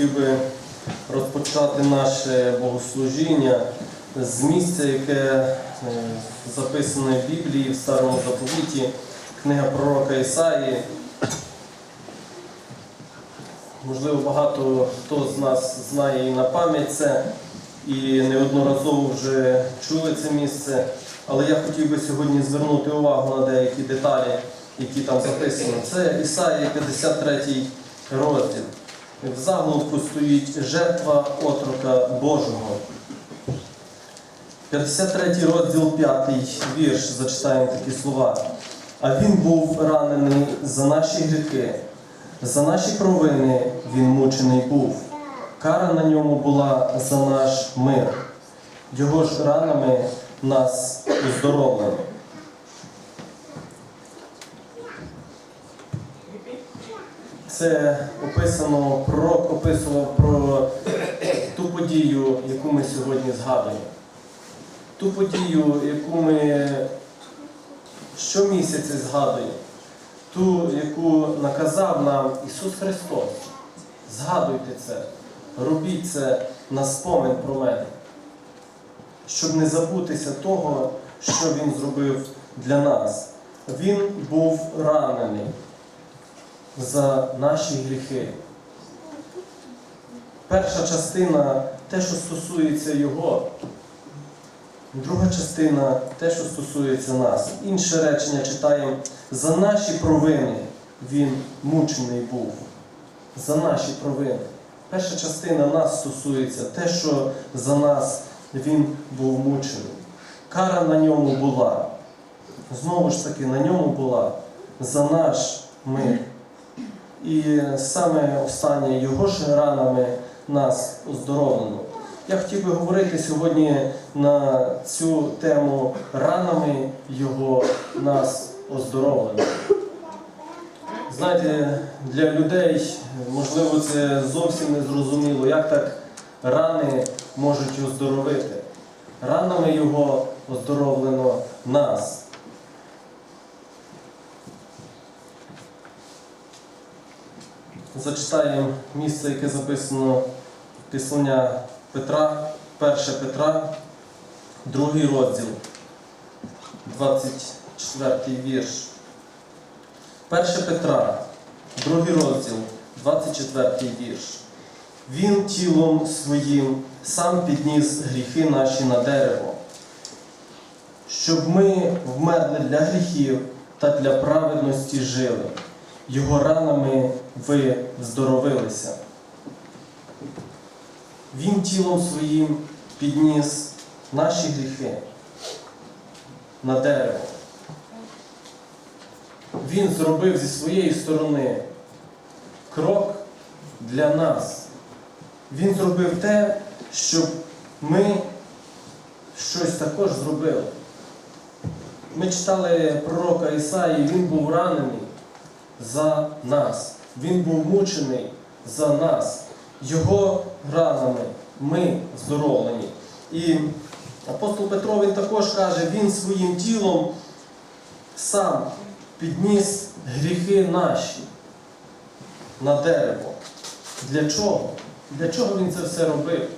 хотів би розпочати наше богослужіння з місця, яке е, записане в Біблії в Старому заповіті, книга пророка Ісаї. Можливо, багато хто з нас знає і на пам'ять це, і неодноразово вже чули це місце. Але я хотів би сьогодні звернути увагу на деякі деталі, які там записані. Це Ісаїя 53 розділ. В заголовку стоїть жертва отрока Божого. 53 розділ 5 вірш, зачитаємо такі слова. А він був ранений за наші гріхи, за наші провини він мучений був. Кара на ньому була за наш мир. Його ж ранами нас оздоровлено. Це описано, пророк описував про ту подію, яку ми сьогодні згадуємо. Ту подію, яку ми щомісяця згадуємо, ту, яку наказав нам Ісус Христос. Згадуйте це, робіть це на спомин про мене, щоб не забутися того, що Він зробив для нас. Він був ранений за наші гріхи. Перша частина те, що стосується Його. Друга частина те, що стосується нас. Інше речення читаємо за наші провини Він мучений був. За наші провини. Перша частина нас стосується те, що за нас Він був мучений. Кара на ньому була. Знову ж таки, на ньому була за наш мир. І саме останнє його ж ранами нас оздоровлено. Я хотів би говорити сьогодні на цю тему ранами його нас оздоровлено. Знаєте, для людей, можливо, це зовсім не зрозуміло, як так рани можуть оздоровити. Ранами його оздоровлено нас. Зачитаємо місце, яке записано післання Петра, 1 Петра, другий розділ, 24 вірш. 1 Петра, другий розділ, 24 вірш. Він тілом своїм сам підніс гріхи наші на дерево, щоб ми вмерли для гріхів та для праведності жили. Його ранами ви здоровилися. Він тілом своїм підніс наші гріхи на дерево. Він зробив зі своєї сторони крок для нас. Він зробив те, щоб ми щось також зробили. Ми читали пророка Ісаї, він був ранений за нас. Він був мучений за нас. Його ранами ми здоровлені. І апостол Петро він також каже, він своїм тілом сам підніс гріхи наші на дерево. Для чого? Для чого він це все робив?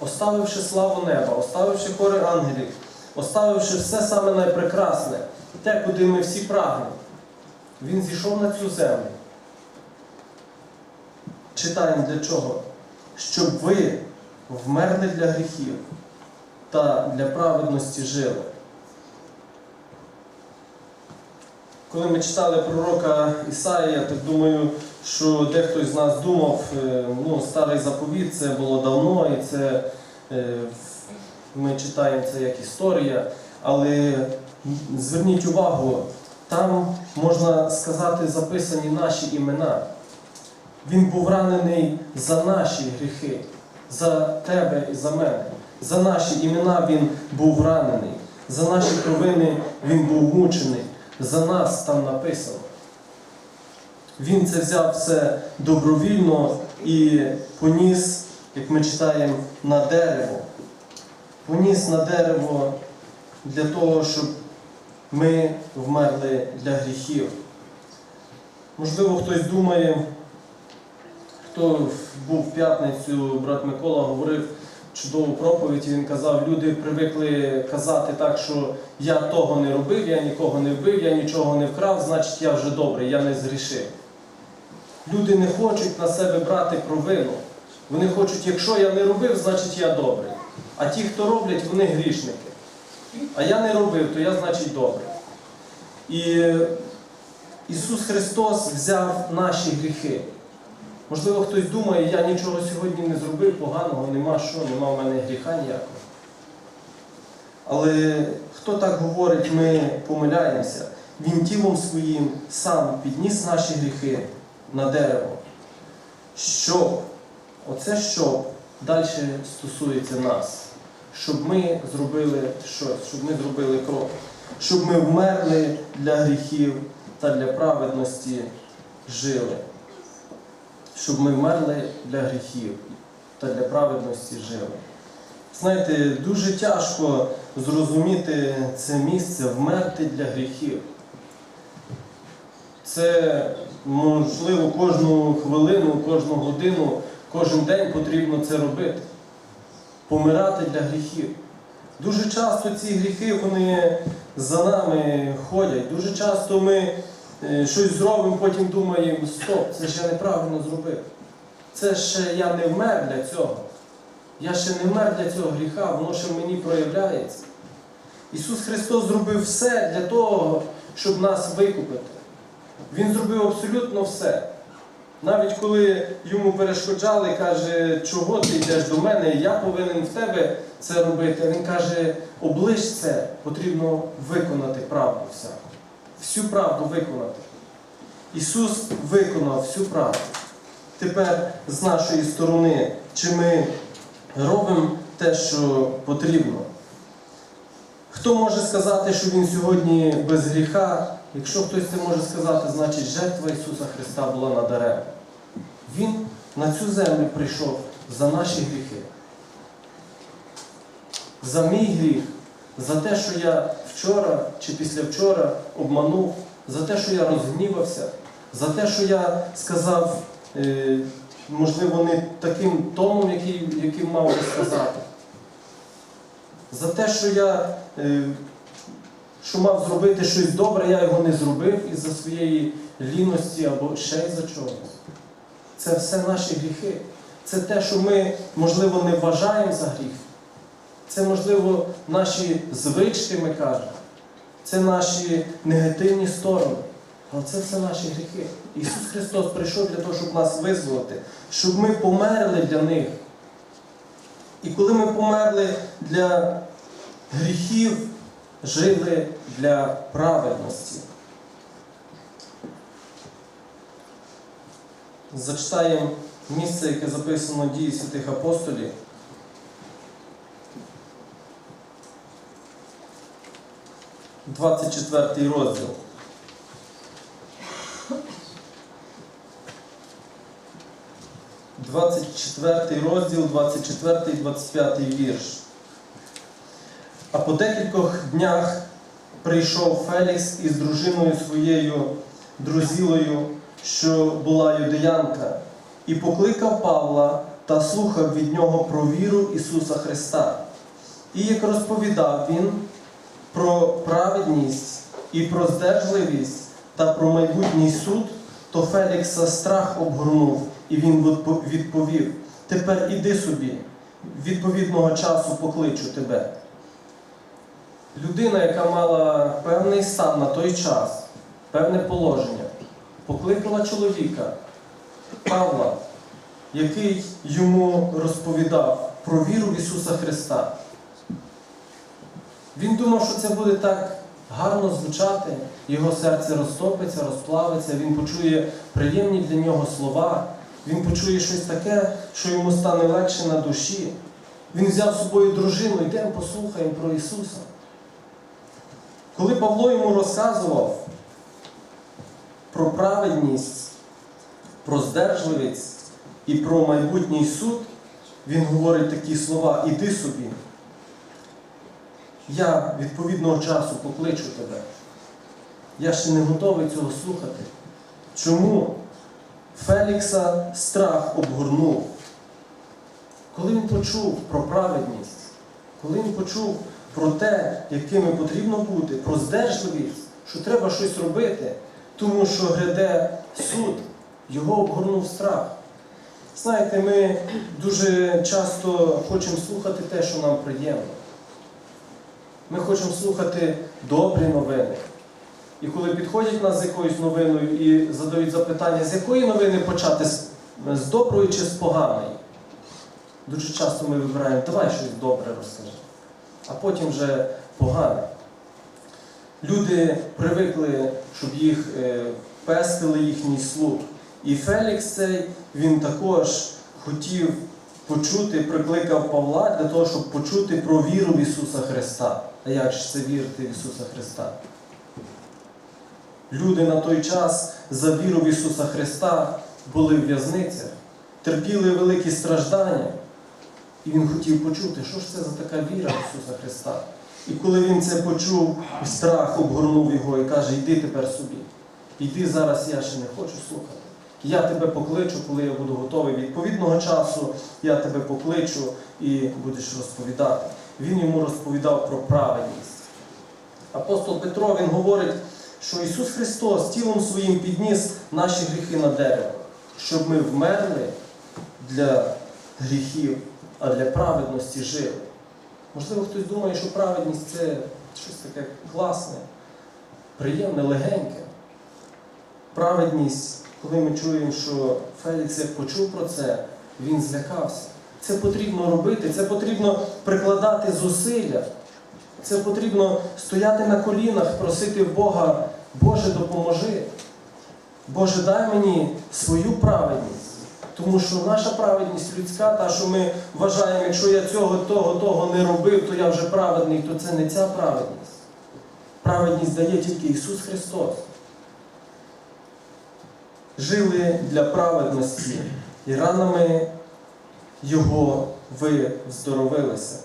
Оставивши славу неба, оставивши хори ангелів, оставивши все саме найпрекрасне, те, куди ми всі прагнемо. Він зійшов на цю землю. Читаємо для чого? Щоб ви вмерли для гріхів та для праведності жили. Коли ми читали пророка Ісаїя, так думаю, що дехто з нас думав, е, ну, старий заповіт це було давно, і це е, ми читаємо це як історія, але зверніть увагу, там, можна сказати, записані наші імена. Він був ранений за наші гріхи, за тебе і за мене. За наші імена він був ранений, за наші провини він був мучений, за нас там написано. Він це взяв все добровільно і поніс, як ми читаємо, на дерево. Поніс на дерево для того, щоб ми вмерли для гріхів. Можливо, хтось думає, Хто був в п'ятницю, брат Микола говорив чудову проповідь, і він казав, люди привикли казати так, що я того не робив, я нікого не вбив, я нічого не вкрав, значить я вже добрий, я не згрішив. Люди не хочуть на себе брати провину. Вони хочуть, якщо я не робив, значить я добрий. А ті, хто роблять, вони грішники. А я не робив, то я значить добрий. І Ісус Христос взяв наші гріхи. Можливо, хтось думає, я нічого сьогодні не зробив, поганого, нема що, нема в мене гріха ніякого. Але хто так говорить, ми помиляємося. Він тілом своїм сам підніс наші гріхи на дерево. Щоб, оце щоб далі стосується нас, щоб ми зробили щось, щоб ми зробили крок, щоб ми вмерли для гріхів та для праведності жили. Щоб ми вмерли для гріхів та для праведності жили. Знаєте, дуже тяжко зрозуміти це місце вмерти для гріхів. Це можливо кожну хвилину, кожну годину, кожен день потрібно це робити. Помирати для гріхів. Дуже часто ці гріхи вони за нами ходять. Дуже часто ми е, щось зробимо, потім думаємо, стоп, це я неправильно зробив. Це ще я не вмер для цього. Я ще не вмер для цього гріха, воно ще в мені проявляється. Ісус Христос зробив все для того, щоб нас викупити. Він зробив абсолютно все. Навіть коли йому перешкоджали, каже, чого ти йдеш до мене, я повинен в тебе це робити. Він каже, оближ це, потрібно виконати правду всяку. Всю правду виконати. Ісус виконав всю правду. Тепер з нашої сторони, чи ми робимо те, що потрібно. Хто може сказати, що він сьогодні без гріха? Якщо хтось це може сказати, значить жертва Ісуса Христа була надаремна. Він на цю землю прийшов за наші гріхи. За мій гріх, за те, що я вчора чи післявчора обманув, за те, що я розгнівався, за те, що я сказав, е, можливо, не таким тоном, який, яким мав би сказати. За те, що я е, що мав зробити щось добре, я його не зробив із-за своєї ліності або ще й за чогось. Це все наші гріхи. Це те, що ми, можливо, не вважаємо за гріх. Це, можливо, наші звички, ми кажемо. Це наші негативні сторони. Але це все наші гріхи. Ісус Христос прийшов для того, щоб нас визволити, щоб ми померли для них. І коли ми померли для гріхів, жили для праведності. Зачитаємо місце, яке записано дії святих апостолів. Двадцять четвертий розділ. Двадцять четвертий розділ, 24 і 25 вірш. А по декількох днях прийшов Фелікс із дружиною своєю друзілою, що була юдеянка, і покликав Павла та слухав від нього про віру Ісуса Христа. І як розповідав він про праведність і про здержливість та про майбутній суд, то Фелікса страх обгорнув, і він відповів: Тепер іди собі, відповідного часу покличу тебе. Людина, яка мала певний стан на той час, певне положення, покликала чоловіка Павла, який йому розповідав про віру в Ісуса Христа. Він думав, що це буде так гарно звучати, його серце розтопиться, розплавиться, він почує приємні для нього слова, він почує щось таке, що йому стане легше на душі. Він взяв з собою дружину, йдемо послухаємо про Ісуса. Коли Павло йому розказував про праведність, про здержливість і про майбутній суд, він говорить такі слова: іди собі. Я відповідного часу покличу тебе. Я ще не готовий цього слухати. Чому? Фелікса страх обгорнув. Коли він почув про праведність, коли він почув про те, якими потрібно бути, про здержливість, що треба щось робити, тому що гряде суд, його обгорнув страх. Знаєте, ми дуже часто хочемо слухати те, що нам приємно. Ми хочемо слухати добрі новини. І коли підходять нас з якоюсь новиною і задають запитання, з якої новини почати, з- доброї чи з поганої, дуже часто ми вибираємо, давай щось добре розкажи, а потім вже погане. Люди привикли, щоб їх е, пестили їхній слух. І Фелікс цей, він також хотів почути, прикликав Павла для того, щоб почути про віру в Ісуса Христа. А як ж це вірити в Ісуса Христа? Люди на той час за віру в Ісуса Христа були в в'язницях, терпіли великі страждання. І він хотів почути, що ж це за така віра Ісуса Христа. І коли він це почув, страх обгорнув його і каже, йди тепер собі. Йди зараз, я ще не хочу слухати. Я тебе покличу, коли я буду готовий відповідного часу, я тебе покличу і будеш розповідати. Він йому розповідав про праведність. Апостол Петро він говорить, що Ісус Христос тілом своїм підніс наші гріхи на дерево, щоб ми вмерли для гріхів, а для праведності жили. Можливо, хтось думає, що праведність це щось таке класне, приємне, легеньке. Праведність, коли ми чуємо, що Фелікс почув про це, він злякався. Це потрібно робити, це потрібно прикладати зусилля. Це потрібно стояти на колінах, просити в Бога, Боже, допоможи. Боже, дай мені свою праведність. Тому що наша праведність людська, та, що ми вважаємо, якщо я цього, того, того не робив, то я вже праведний, то це не ця праведність. Праведність дає тільки Ісус Христос. Жили для праведності, і ранами Його ви здоровилися.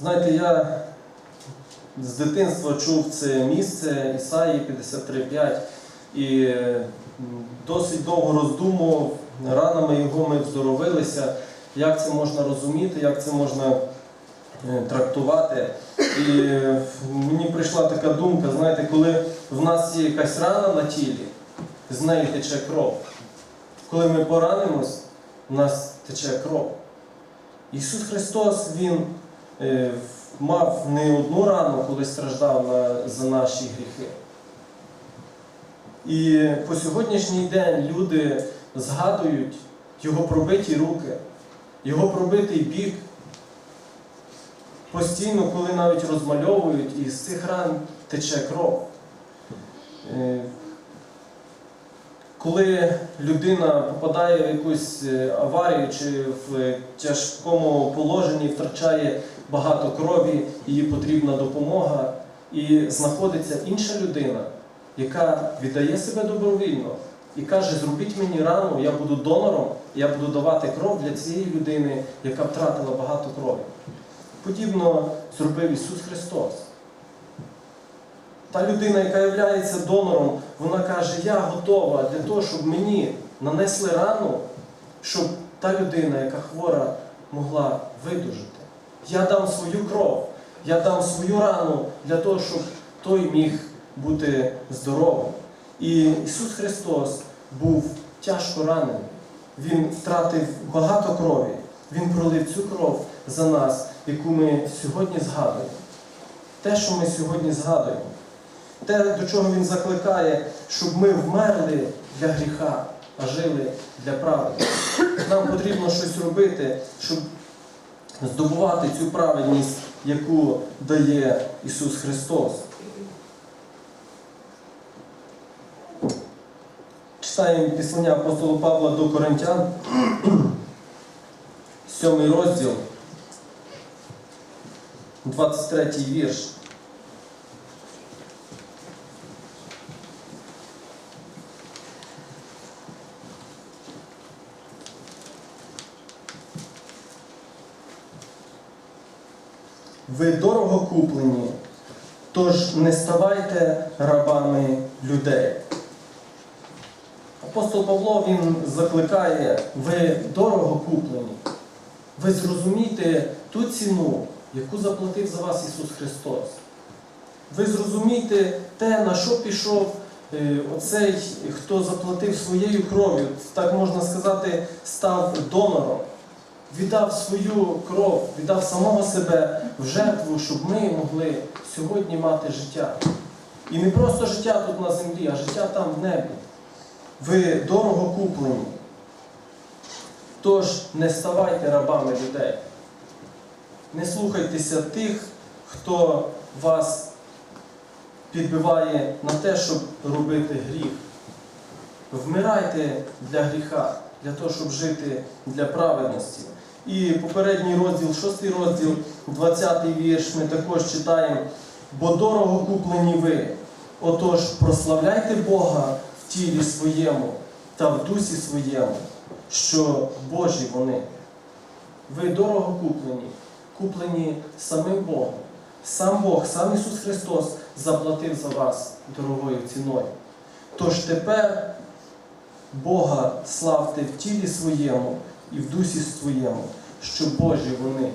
Знаєте, я з дитинства чув це місце Ісаї 53.5 і м, досить довго роздумував, ранами його ми вздоровилися, як це можна розуміти, як це можна е, трактувати. І е, мені прийшла така думка, знаєте, коли в нас є якась рана на тілі, з неї тече кров. Коли ми поранимось, в нас тече кров. Ісус Христос, Він е, мав не одну рану, коли страждав за наші гріхи. І по сьогоднішній день люди згадують його пробиті руки, його пробитий бік. Постійно, коли навіть розмальовують, і з цих ран тече кров. Е, Коли людина попадає в якусь е, аварію чи в тяжкому положенні, втрачає багато крові, їй потрібна допомога, і знаходиться інша людина, яка віддає себе добровільно і каже, зробіть мені рану, я буду донором, я буду давати кров для цієї людини, яка втратила багато крові. Подібно зробив Ісус Христос. Та людина, яка є донором, вона каже, я готова для того, щоб мені нанесли рану, щоб та людина, яка хвора, могла видужити. Я дам свою кров, я дам свою рану для того, щоб той міг бути здоровим. І Ісус Христос був тяжко ранений. Він втратив багато крові. Він пролив цю кров за нас, яку ми сьогодні згадуємо. Те, що ми сьогодні згадуємо. Те, до чого він закликає, щоб ми вмерли для гріха, а жили для правди. Нам потрібно щось робити, щоб здобувати цю праведність, яку дає Ісус Христос. Читаємо післання апостола Павла до Коринтян, сьомий розділ, 23 вірш. Ви дорого куплені, тож не ставайте рабами людей. Апостол Павло він закликає, ви дорого куплені. Ви зрозумійте ту ціну, яку заплатив за вас Ісус Христос. Ви зрозумійте те, на що пішов е, оцей, хто заплатив своєю кров'ю, так можна сказати, став донором, віддав свою кров, віддав самого себе в жертву, щоб ми могли сьогодні мати життя. І не просто життя тут на землі, а життя там в небі. Ви дорого куплені. Тож не ставайте рабами людей. Не слухайтеся тих, хто вас підбиває на те, щоб робити гріх. Вмирайте для гріха, для того, щоб жити для праведності. І попередній розділ, шостий розділ, 20 вірш, ми також читаємо, бо дорого куплені ви. Отож, прославляйте Бога тілі своєму та в дусі своєму, що Божі вони. Ви дорого куплені, куплені самим Богом. Сам Бог, сам Ісус Христос заплатив за вас дорогою ціною. Тож тепер Бога славте в тілі своєму і в дусі своєму, що Божі вони.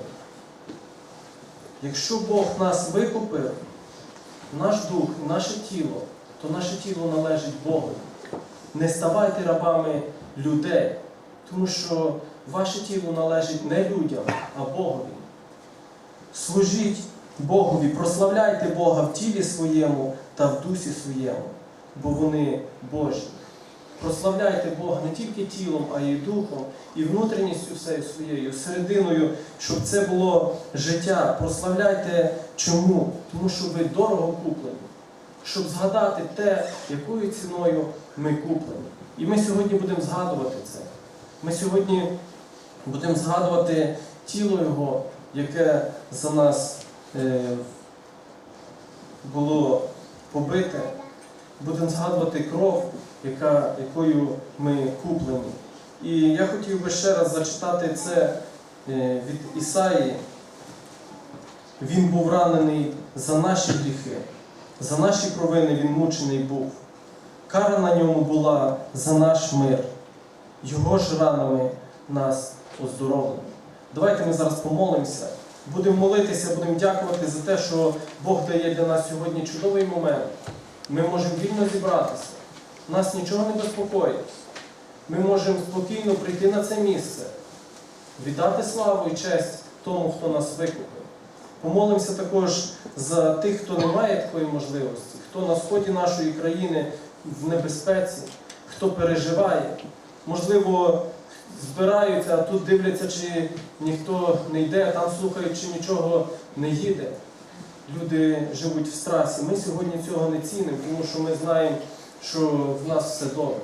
Якщо Бог нас викупив, наш дух, наше тіло, то наше тіло належить Богу. Не ставайте рабами людей, тому що ваше тіло належить не людям, а Богові. Служіть Богові, прославляйте Бога в тілі своєму та в дусі своєму, бо вони Божі. Прославляйте Бога не тільки тілом, а й духом, і внутрішністю всею своєю, серединою, щоб це було життя. Прославляйте чому? Тому що ви дорого куплені, щоб згадати те, якою ціною ми куплені. І ми сьогодні будемо згадувати це. Ми сьогодні будемо згадувати тіло Його, яке за нас е, було побите. Будемо згадувати кров, яка, якою ми куплені. І я хотів би ще раз зачитати це е, від Ісаї. Він був ранений за наші гріхи, за наші провини він мучений був. Кара на ньому була за наш мир. Його ж ранами нас оздоровлено. Давайте ми зараз помолимося. Будемо молитися, будемо дякувати за те, що Бог дає для нас сьогодні чудовий момент. Ми можемо вільно зібратися. Нас нічого не безпокоїть. Ми можемо спокійно прийти на це місце, віддати славу і честь тому, хто нас викупив. Помолимося також за тих, хто не має такої можливості, хто на сході нашої країни в небезпеці, хто переживає. Можливо, збираються, а тут дивляться, чи ніхто не йде, а там слухають, чи нічого не їде. Люди живуть в страсі. Ми сьогодні цього не цінимо, тому що ми знаємо, що в нас все добре.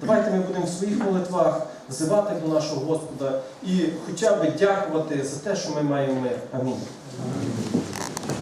Давайте ми будемо в своїх молитвах взивати до нашого Господа і хоча б дякувати за те, що ми маємо мир. Амінь. ありがとうございます。